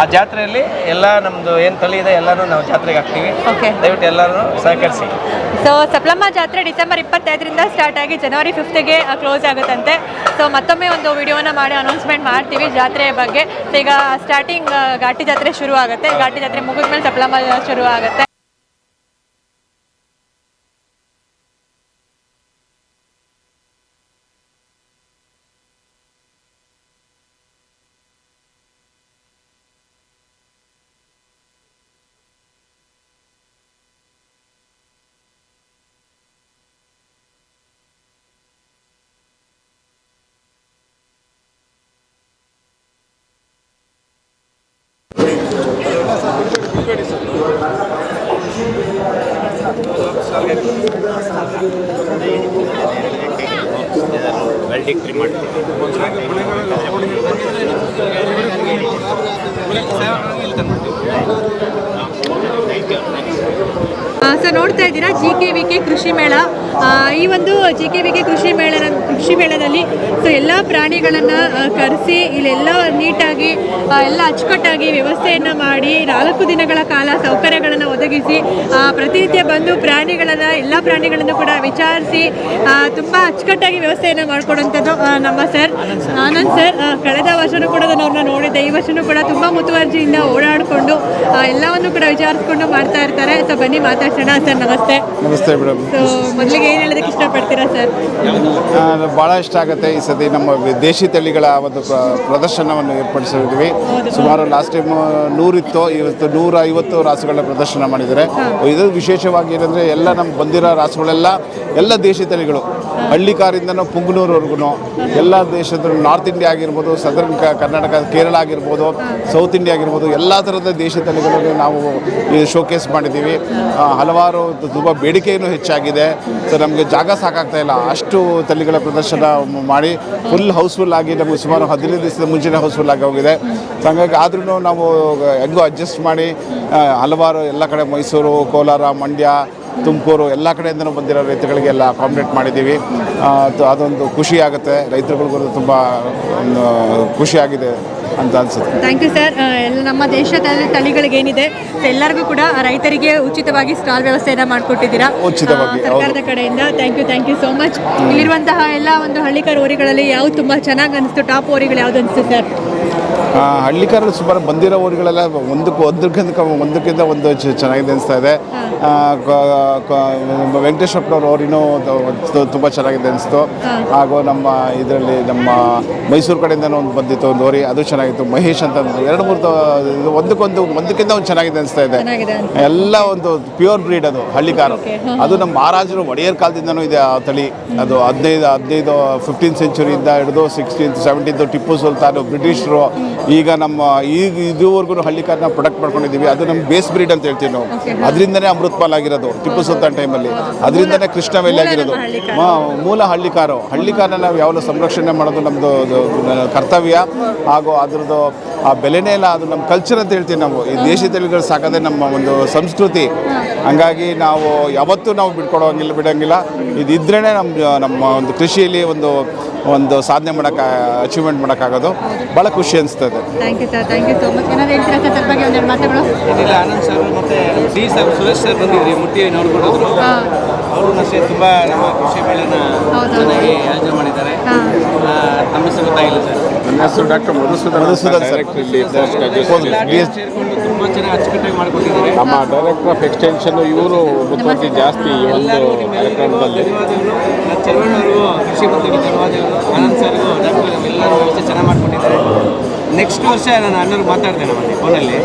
ಆ ಜಾತ್ರೆಯಲ್ಲಿ ಎಲ್ಲ ನಮ್ದು ಏನು ತಳಿ ಇದೆ ಎಲ್ಲಾನು ನಾವು ಜಾತ್ರೆಗೆ ಹಾಕ್ತೀವಿ. ದಯವಿಟ್ಟು ಎಲ್ಲರೂ ಸಹಕರಿಸಿ. ಸೊ ಸಪ್ಲಮ್ಮ ಜಾತ್ರೆ ಡಿಸೆಂಬರ್ ಇಪ್ಪತ್ತೈದರಿಂದ ಸ್ಟಾರ್ಟ್ ಆಗಿ ಜನವರಿ ಫಿಫ್ತ್ಗೆ ಕ್ಲೋಸ್ ಆಗುತ್ತಂತೆ. ಸೊ ಮತ್ತೊಮ್ಮೆ ಒಂದು ವಿಡಿಯೋನ ಮಾಡಿ ಅನೌನ್ಸ್ಮೆಂಟ್ ಮಾಡ್ತೀವಿ ಜಾತ್ರೆಯ ಬಗ್ಗೆ. ಈಗ ಸ್ಟಾರ್ಟಿಂಗ್ ಘಾಟಿ ಜಾತ್ರೆ ಶುರು ಆಗುತ್ತೆ ಘಾಟಿ ಜಾತ್ರೆ ಮುಗಿದ್ಮೇಲೆ ಸಪ್ಲಮ್ಮ ಶುರು ಆಗುತ್ತೆ ವೆಲ್ಡಿಕ್ಟ್ರಿ ಮಾಡ್ತೀವಿ ನೋಡ್ತಾ ಇದ್ದೀರಾ ಜಿ ಕೆ ವಿ ಕೆ ಕೃಷಿ ಮೇಳ. ಈ ಒಂದು ಜಿ ಕೆ ವಿ ಕೆ ಕೃಷಿ ಮೇಳ ಕೃಷಿ ಮೇಳದಲ್ಲಿ ಸೊ ಎಲ್ಲ ಪ್ರಾಣಿಗಳನ್ನು ಕರೆಸಿ ಇಲ್ಲೆಲ್ಲ ನೀಟಾಗಿ ಎಲ್ಲ ಅಚ್ಚುಕಟ್ಟಾಗಿ ವ್ಯವಸ್ಥೆಯನ್ನು ಮಾಡಿ ನಾಲ್ಕು ದಿನಗಳ ಕಾಲ ಸೌಕರ್ಯಗಳನ್ನು ಒದಗಿಸಿ ಪ್ರತಿನಿತ್ಯ ಬಂದು ಪ್ರಾಣಿಗಳನ್ನು, ಎಲ್ಲ ಪ್ರಾಣಿಗಳನ್ನು ಕೂಡ ವಿಚಾರಿಸಿ ತುಂಬ ಅಚ್ಚುಕಟ್ಟಾಗಿ ವ್ಯವಸ್ಥೆಯನ್ನು ಮಾಡಿಕೊಡುವಂಥದ್ದು ನಮ್ಮ ಸರ್. ಆನಂದ್ ಸರ್ ಕಳೆದ ವರ್ಷನೂ ಕೂಡ ನಾನು ನೋಡಿದ್ದೆ. ಈ ವರ್ಷನೂ ಕೂಡ ತುಂಬ ಮುತುವರ್ಜಿಯಿಂದ ಓಡಾಡಿಕೊಂಡು ಎಲ್ಲವನ್ನು ಕೂಡ ವಿಚಾರಿಸ್ಕೊಂಡು ಮಾಡ್ತಾ ಇರ್ತಾರೆ. ಸೊ ಬನ್ನಿ, ಮಾತಾಡ್ಸೋಣ. ಸರ್ ನಮಸ್ತೆ. ನಮಸ್ತೆ ಮೇಡಮ್. ಸೊ ಮೊದಲಿಗೆ ಏನು ಹೇಳೋದಕ್ಕೆ ಇಷ್ಟಪಡ್ತೀರಾ ಸರ್? ಭಾಳ ಇಷ್ಟ ಆಗುತ್ತೆ ಈ ಸತಿ ನಮ್ಮ ದೇಶಿ ತಳಿಗಳ ಒಂದು ಪ್ರ- ಪ್ರದರ್ಶನವನ್ನು ಏರ್ಪಡಿಸಿದ್ವಿ ಸುಮಾರು ಲಾಸ್ಟ್ ಟೈಮ್ ನೂರಿತ್ತು ಇವತ್ತು ನೂರ ಐವತ್ತು ರಾಸುಗಳ ಪ್ರದರ್ಶನ ಮಾಡಿದ್ದಾರೆ. ಇದು ವಿಶೇಷವಾಗಿ ಏನಂದರೆ ಎಲ್ಲ ನಮ್ಮ ಬಂದಿರೋ ರಾಸುಗಳೆಲ್ಲ ಎಲ್ಲ ದೇಶಿ ತಳಿಗಳು. ಹಳ್ಳಿಕಾರಿಂದನೂ ಪುಂಗನೂರ್ವರೆಗೂ ಎಲ್ಲ ದೇಶದ ನಾರ್ತ್ ಇಂಡಿಯಾ ಆಗಿರ್ಬೋದು ಸದರ್ನ್ ಕರ್ನಾಟಕ ಕೇರಳ ಆಗಿರ್ಬೋದು ಸೌತ್ ಇಂಡಿಯಾ ಆಗಿರ್ಬೋದು ಎಲ್ಲ ಥರದ ದೇಶಿ ತಳಿಗಳನ್ನು ನಾವು ಶೋಕೇಸ್ ಮಾಡಿದ್ದೀವಿ. ಆ, ಹಲವಾರು ತುಂಬ ಬೇಡಿಕೆಯೂ ಹೆಚ್ಚಾಗಿದೆ. ಸೊ ನಮಗೆ ಜಾಗ ಸಾಕಾಗ್ತಾ ಇಲ್ಲ. ಅಷ್ಟು ತಳಿಗಳ ಪ್ರದರ್ಶನ ಮಾಡಿ ಫುಲ್ ಹೌಸ್ಫುಲ್ ಆಗಿ ನಮಗೆ ಸುಮಾರು ಹದಿನೈದು ದಿವಸದ ಮುಂಚೆನೇ ಹೌಸ್ಫುಲ್ ಆಗಿ ಹೋಗಿದೆ. ಸೊ ಹಂಗಾಗಿ ಆದ್ರೂ ನಾವು ಹೆಂಗೋ ಅಡ್ಜಸ್ಟ್ ಮಾಡಿ ಹಲವಾರು ಎಲ್ಲ ಕಡೆ ಮೈಸೂರು, ಕೋಲಾರ, ಮಂಡ್ಯ, ತುಮಕೂರು ಎಲ್ಲ ಕಡೆಯಿಂದಲೂ ಬಂದಿರೋ ರೈತಗಳಿಗೆಲ್ಲ ಅಕಾಮಿಡೇಟ್ ಮಾಡಿದ್ದೀವಿ. ಅದೊಂದು ಖುಷಿಯಾಗುತ್ತೆ ರೈತರುಗಳಿಗೂ ತುಂಬ ಖುಷಿಯಾಗಿದೆ ಅಂತ ಅನ್ಸುತ್ತೆ. ಥ್ಯಾಂಕ್ ಯು ಸರ್ ಎಲ್ಲ ನಮ್ಮ ದೇಶದ ತಳಿಗಳಿಗೆ ಏನಿದೆ ಎಲ್ಲರಿಗೂ ಕೂಡ ರೈತರಿಗೆ ಉಚಿತವಾಗಿ ಸ್ಟಾಲ್ ವ್ಯವಸ್ಥೆಯನ್ನು ಮಾಡಿಕೊಟ್ಟಿದ್ದೀರಾ. ಉಚಿತವಾಗಿ, ಸರ್ಕಾರದ ಕಡೆಯಿಂದ thank you thank you so much ಇಲ್ಲಿರುವಂತಹ ಎಲ್ಲ ಒಂದು ಹಳ್ಳಿಕರ್ ಓರಿಗಳಲ್ಲಿ ಯಾವ್ದು ತುಂಬಾ ಚೆನ್ನಾಗಿ ಅನಿಸ್ತು ಟಾಪ್ ಓರಿಗಳು ಯಾವ್ದು ಅನಿಸ್ತು ಸರ್ ಹಳ್ಳಿಕಾರರು ಸುಮಾರು ಬಂದಿರೋ ಊರುಗಳೆಲ್ಲ ಒಂದಕ್ಕೆ ಒಂದಕ್ಕಿಂತ ಒಂದಕ್ಕಿಂತ ಒಂದು ಚೆನ್ನಾಗಿದೆ ಅನಿಸ್ತಾ ಇದೆ. ವೆಂಕಟೇಶ್ವರಪ್ಪನವರು ಅವರಿನೂ ತುಂಬ ಚೆನ್ನಾಗಿದೆ ಅನಿಸ್ತು. ಹಾಗೂ ನಮ್ಮ ಇದರಲ್ಲಿ ನಮ್ಮ ಮೈಸೂರು ಕಡೆಯಿಂದನೂ ಒಂದು ಬಂದಿತ್ತು ಒಂದು ಓರಿ ಅದು ಚೆನ್ನಾಗಿತ್ತು. ಮಹೇಶ್ ಅಂತ ಎರಡು ಮೂರು ಒಂದಕ್ಕೊಂದು ಒಂದಕ್ಕಿಂತ ಒಂದು ಚೆನ್ನಾಗಿದೆ ಅನಿಸ್ತಾ ಇದೆ. ಎಲ್ಲ ಒಂದು ಪ್ಯೂರ್ ಬ್ರೀಡ್ ಅದು ಹಳ್ಳಿಕಾರು ಅದು ನಮ್ಮ ಮಹಾರಾಜರು ಒಡೆಯರ್ ಕಾಲದಿಂದನೂ ಇದೆ ಆ ತಳಿ. ಅದು ಹದಿನೈದು ಹದಿನೈದು ಫಿಫ್ಟೀನ್ ಸೆಂಚುರಿಯಿಂದ ಹಿಡಿದು ಸಿಕ್ಸ್ಟೀನ್ತ್ ಸೆವೆಂಟೀನ್ತ್ ಟಿಪ್ಪು ಸುಲ್ತಾನು ಬ್ರಿಟಿಷರು ಈಗ ನಮ್ಮ ಈಗ ಇದುವರೆಗೂ ಹಳ್ಳಿಕಾರನ ಪ್ರೊಡಕ್ಟ್ ಮಾಡ್ಕೊಂಡಿದ್ದೀವಿ. ಅದು ನಮ್ಮ ಬೇಸ್ ಬ್ರೀಡ್ ಅಂತ ಹೇಳ್ತೀವಿ ನಾವು. ಅದರಿಂದನೇ ಅಮೃತ್ಪಾಲ್ ಆಗಿರೋದು ಟಿಪ್ಪು ಸುಲ್ತಾನ್ ಟೈಮಲ್ಲಿ ಅದರಿಂದನೇ ಕೃಷ್ಣವೇಲಿ ಆಗಿರೋದು. ಮಾ- ಮೂಲ ಹಳ್ಳಿಕಾರು. ಹಳ್ಳಿಕಾರನ ನಾವು ಯಾವಾಗಲೂ ಸಂರಕ್ಷಣೆ ಮಾಡೋದು ನಮ್ಮದು ಕರ್ತವ್ಯ. ಹಾಗೂ ಅದ್ರದ್ದು ಆ ಬೆಲೆನೇ ಇಲ್ಲ ಅದು ನಮ್ಮ ಕಲ್ಚರ್ ಅಂತ ಹೇಳ್ತೀವಿ ನಾವು. ಈ ದೇಶಿ ತಳಿಗಳು ಸಾಕೋದೇ ನಮ್ಮ ಒಂದು ಸಂಸ್ಕೃತಿ. ಹಂಗಾಗಿ ನಾವು ಯಾವತ್ತೂ ನಾವು ಬಿಟ್ಕೊಡೋಂಗಿಲ್ಲ ಬಿಡೋಂಗಿಲ್ಲ. ಇದಿದ್ರೇ ನಮ್ಮ ನಮ್ಮ ಒಂದು ಕೃಷಿಯಲ್ಲಿ ಒಂದು ಒಂದು ಸಾಧನೆ ಮಾಡೋಕೆ ಅಚೀವ್ಮೆಂಟ್ ಮಾಡೋಕ್ಕಾಗೋದು. ಭಾಳ ಖುಷಿ ಅನಿಸ್ತದೆ. Thank you sir thank you so much ಏನಾದ್ರು ಹೇಳ್ತೀರಾ ಸರ್ ಬಗ್ಗೆ ಒಂದೆರಡು ಮಾತುಗಳು? ಏನಿಲ್ಲ ಆನಂದ್ ಸರ್ ಮತ್ತೆ ಡಿ ಸರ್ ಸುರೇಶ್ ಸರ್ ಬಂದಿದ್ರಿ ಮುಟ್ಟಿ ನೋಡ್ಕೊಂಡು ಅವರು ಅಷ್ಟೇ ತುಂಬ ನಮ್ಮ ಕೃಷಿ ಮೇಳನ ಚೆನ್ನಾಗಿ ಆಯೋಜನೆ ಮಾಡಿದ್ದಾರೆ. ತಮ್ಮ ನಮ್ಮ ಹೆಸರು ಗೊತ್ತಾಗಿಲ್ಲ ಸರ್? ನನ್ನ ಹೆಸರು doctor Madhusudan Madhusudan sir. Director ಇಲ್ಲಿ ಸೇರಿಕೊಂಡು ತುಂಬ ಚೆನ್ನಾಗಿ ಅಚ್ಚುಕಟ್ಟಾಗಿ ಮಾಡಿಕೊಟ್ಟಿದ್ದಾರೆ. ನಮ್ಮ ಡೈರೆಕ್ಟರ್ ಆಫ್ ಎಕ್ಸ್ಟೆನ್ಷನ್ ಇವರು ಮುಖ್ಯಮಂತ್ರಿ ಜಾಸ್ತಿ ಈ ಒಂದು ಕಾರ್ಯಕ್ರಮದಲ್ಲಿ ಧನ್ಯವಾದಗಳು. ಕೃಷಿ ಮಂತ್ರಿ ಧನ್ಯವಾದಗಳು. ಆನಂದ್ ಸರ್ಗೂ ಡಾಕ್ಟರ್ ಎಲ್ಲರೂ ವ್ಯವಸ್ಥೆ ಚೆನ್ನಾಗಿ ಮಾಡ್ಕೊಂಡಿದ್ದಾರೆ. ನೆಕ್ಸ್ಟ್ ವರ್ಷ ನಾನು ಅಣ್ಣವ್ರಿಗೆ ಮಾತಾಡ್ತೇನೆ ಮತ್ತೆ ಫೋನಲ್ಲಿ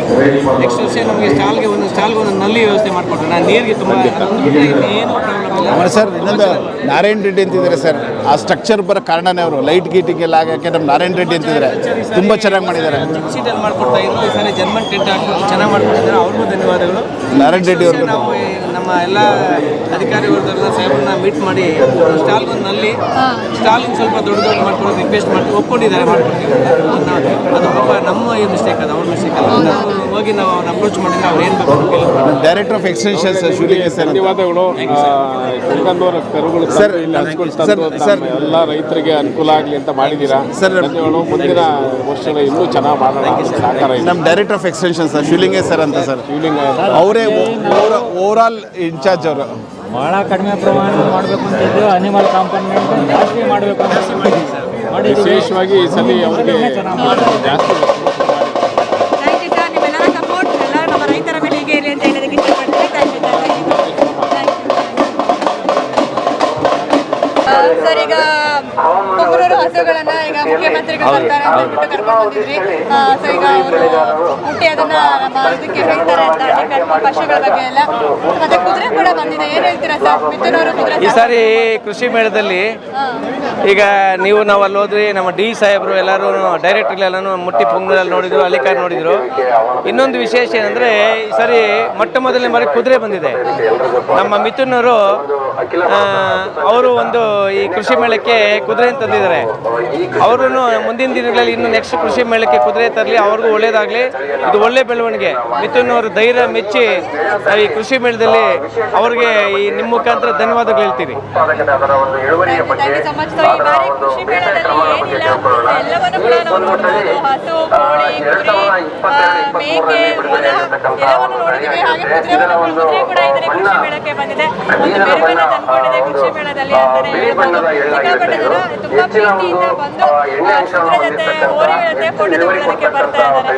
ನೆಕ್ಸ್ಟ್ ವರ್ಷ ನಮಗೆ ಸ್ಟಾಲ್ಗೆ ಒಂದು ಸ್ಟಾಲ್ಗೆ ಒಂದು ನಲ್ಲಿ ವ್ಯವಸ್ಥೆ ಮಾಡಿಕೊಟ್ರು. ನಾನು ನೀರಿಗೆ ತುಂಬ ಏನು ಪ್ರಾಬ್ಲಮ್ ಸರ್ ಇನ್ನೊಂದು ನಾರಾಯಣ ರೆಡ್ಡಿ ಅಂತಿದ್ದಾರೆ ಸರ್. ಆ ಸ್ಟ್ರಕ್ಚರ್ ಬರೋ ಕಾರಣನೇ ಅವರು. ಲೈಟ್ ಗೀಟಿಂಗ್ ಎಲ್ಲ ಆಗಕ್ಕೆ ನಮ್ಮ ನಾರಾಯಣ ರೆಡ್ಡಿ ಅಂತಿದ್ದಾರೆ. ತುಂಬ ಚೆನ್ನಾಗಿ ಮಾಡಿದ್ದಾರೆ. ಸೀಟಲ್ಲಿ ಮಾಡ್ಕೊಡ್ತಾ ಇದ್ರು. ಈ ಸಾರಿ ಜರ್ಮನ್ ಟೆಂಟ್ ಹಾಕಿ ಚೆನ್ನಾಗಿ ಮಾಡ್ಕೊಟ್ಟಿದ್ದಾರೆ. ಅವ್ರಿಗೂ ಧನ್ಯವಾದಗಳು. ನಾರಾಯಣ ರೆಡ್ಡಿ ಅವರು ನಾವು ನಮ್ಮ ಎಲ್ಲ ಅಧಿಕಾರಿ ವರ್ಗದವ್ರನ್ನ ಸಾಹೇಬ್ರನ್ನ ಮೀಟ್ ಮಾಡಿ ಸ್ಟಾಲ್ಗೊಂದು ನಲ್ಲಿ ಸ್ಟಾಲಿಂಗ್ ಸ್ವಲ್ಪ ದೊಡ್ಡ ದೊಡ್ಡ ಮಾಡ್ಕೊಂಡು ರಿಕ್ವೆಸ್ಟ್ ಮಾಡಿ ಒಪ್ಕೊಂಡಿದ್ದಾರೆ ಮಾಡ್ಕೊಡ್ತೀವಿ. ಅಂತ. ಅದು ಪಾಪ ನಮ್ಮ ಮಿಸ್ಟೇಕ್ ಅದು ಅವ್ರ ಮಿಸ್ಟೇಕ್ ಅಲ್ಲ. ಹೋಗಿ ನಾವು ಅವ್ರನ್ನ ಅಪ್ರೋಚ್ ಮಾಡಿದ್ರೆ ಅವ್ರು ಏನು ಬೇಕು director of extension sir Shivalinga sir. ಧನ್ಯವಾದಗಳು. ಕರುಗಳು ಸರ್, ಸರ್, ಸರ್. ಎಲ್ಲ ರೈತರಿಗೆ ಅನುಕೂಲ ಆಗಲಿ ಅಂತ ಮಾಡಿದ್ದೀರಾ ಸರ್, ಧನ್ಯವಾದಗಳು. ಮುಂದಿನ ವರ್ಷಗಳ ಇನ್ನೂ ಚೆನ್ನಾಗಿ ಮಾಡೋಣ. ನಮ್ಮ director of extension sir Shivalinge sir ಅಂತ ಸರ್ ಶಿವಲಿಂಗ ಅವರೇ ಓವರ್ ಆಲ್ ಇನ್ಚಾರ್ಜ್ ಅವರು. ಭಾಳ ಕಡಿಮೆ ಪ್ರಮಾಣ ಮಾಡಬೇಕು ಅಂತ ಇದ್ದು ಅನಿಮಲ್ ಕಾಂಪೌಂಡ್ ಜಾಸ್ತಿ ಮಾಡಬೇಕು ಅಂತ ಮಾಡಿ ವಿಶೇಷವಾಗಿ ಈ ಸಲ ಅವರಿಗೆ ಜಾಸ್ತಿ ಸರ್ ಈಗ ಕೊಬ್ಬರೂರು ಹಸುಗಳನ್ನ ಈಗ ಮುಖ್ಯಮಂತ್ರಿಗಳು ಬರ್ತಾರೆ ಅಂತ ಹೇಳ್ಬಿಟ್ಟು ಕರ್ಕೊಂಡು ಬಂದಿದ್ರಿ ಸೊ ಈಗ ಅವರು ಹುಟ್ಟಿ ಅದನ್ನ ನಮ್ಮ ಇದಕ್ಕೆ ಹೇಳ್ತಾರೆ ಅಂತ ಹಳ್ಳಿಕರು ಪಶುಗಳ ಬಗ್ಗೆ ಎಲ್ಲ. ಮತ್ತೆ ಕುದುರೆ ಕೂಡ ಬಂದಿದೆ. ಏನ್ ಹೇಳ್ತೀರಾ ಸರ್? ಮಿಥುನವರು ಕುದುರೆ ಈ ಸಾರಿ ಕೃಷಿ ಮೇಳದಲ್ಲಿ ಈಗ ನೀವು ನಾವು ಅಲ್ಲಿ ಹೋದ್ರಿ ನಮ್ಮ ಡಿ ಸಾಹೇಬರು ಎಲ್ಲರೂ ಎಲ್ಲಾನು ಮುಟ್ಟಿ ಪುಂಗನಲ್ಲಿ ನೋಡಿದ್ರು ಅಲ್ಲಿಕಾರ್ ನೋಡಿದ್ರು. ಇನ್ನೊಂದು ವಿಶೇಷ ಏನಂದ್ರೆ ಈ ಸಾರಿ ಮೊಟ್ಟ ಮೊದಲನೇ ಬಾರಿ ಕುದುರೆ ಬಂದಿದೆ. ನಮ್ಮ ಮಿಥುನ್ ಅವರು ಒಂದು ಈ ಕೃಷಿ ಮೇಳಕ್ಕೆ ಕುದುರೆ ತಂದಿದ್ದಾರೆ ಅವರು ಮುಂದಿನ ದಿನಗಳಲ್ಲಿ ಇನ್ನು ನೆಕ್ಸ್ಟ್ ಕೃಷಿ ಮೇಳಕ್ಕೆ ಕುದುರೆ ತರಲಿ ಅವ್ರಿಗೂ ಒಳ್ಳೇದಾಗಲಿ ಇದು ಒಳ್ಳೆ ಬೆಳವಣಿಗೆ ಮಿಥುನ್ ಅವರು ಧೈರ್ಯ ಮೆಚ್ಚಿ ಈ ಕೃಷಿ ಮೇಳದಲ್ಲಿ ಅವ್ರಿಗೆ ಈ ನಿಮ್ಮ ಮುಖಾಂತರ ಧನ್ಯವಾದಗಳು ಹೇಳ್ತೀವಿ ಬಂದಿದೆ ಒಂದು ಮೆರುಗನ್ನ ತಂದ್ಕೊಂಡಿದೆ ಕೃಷಿ ಮೇಳದಲ್ಲಿ ಅಂತಾನೆ ಹೇಳ್ಬೋದು ಸಿಕ್ಕಾಪಟ್ಟೆ ಜನ ತುಂಬಾ ಪ್ರೀತಿಯಿಂದ ಬಂದು ಆ, ಕುದುರೆ ಜೊತೆ ಹೋರಿಗಳ ಜೊತೆ ಫೋಟೋ ತಗೊಳ್ಳೋದಕ್ಕೆ ಬರ್ತಾ ಇದ್ದಾರೆ